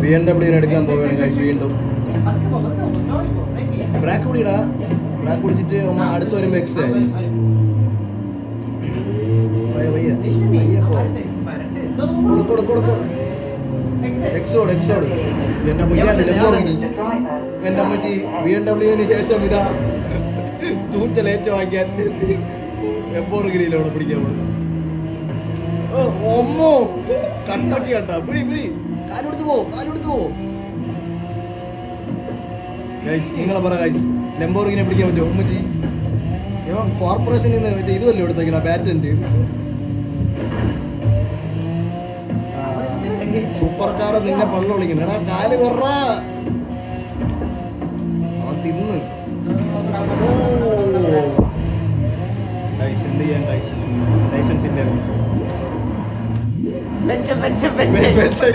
B M ഡബ്ല്യൂന് എടുക്കാൻ പോവുകയാണ് guys വീണ്ടും. ബ്രാക്ക് കുടിയിടാ. ബ്രാക്ക് കുടിച്ചിട്ട് അടുത്ത് വരുമ്പോൾ എക്സ് ആയി. എക്സോട് എക്സോട് എന്റെ അമ്മ ഇതാണ് ലംബോർഗിനി എന്റെ അമ്മച്ചി ബി എം ഡബ്ല്യുവിന് ശേഷം ഇതാ തൂറ്റൽ ഏറ്റുവാക്കിയാൽ ലംബോർഗിനിയിലവിടെ പിടിക്കാൻ പോകും ഓ, ഒമ്മോ കണ്ണൊക്കെ കണ്ട. പിടി പിടി കാലെടുത്ത് പോ കാലെടുത്ത് പോ. ഗൈസ് നിങ്ങളെ പറ ഗൈസ് ലംബോർഗിനെ പിടിക്കാൻ പറ്റുമോ? ഉമ്മച്ചി. ഇവൻ കോർപ്പറേഷനിൽ നിന്ന് മറ്റേ ഇതുവല്ലേ എടുത്തേക്കണ? സൂപ്പർ കാർ നിന്നെ പള്ള വിളിക്കണം. എടാ കാൽ കൊറ അവൻ തിന്ന്. എന്ത് ചെയ്യാൻ ഗൈസ് ലൈസൻസ് ഇല്ല. Bencha, bencha, bencha. Bencha.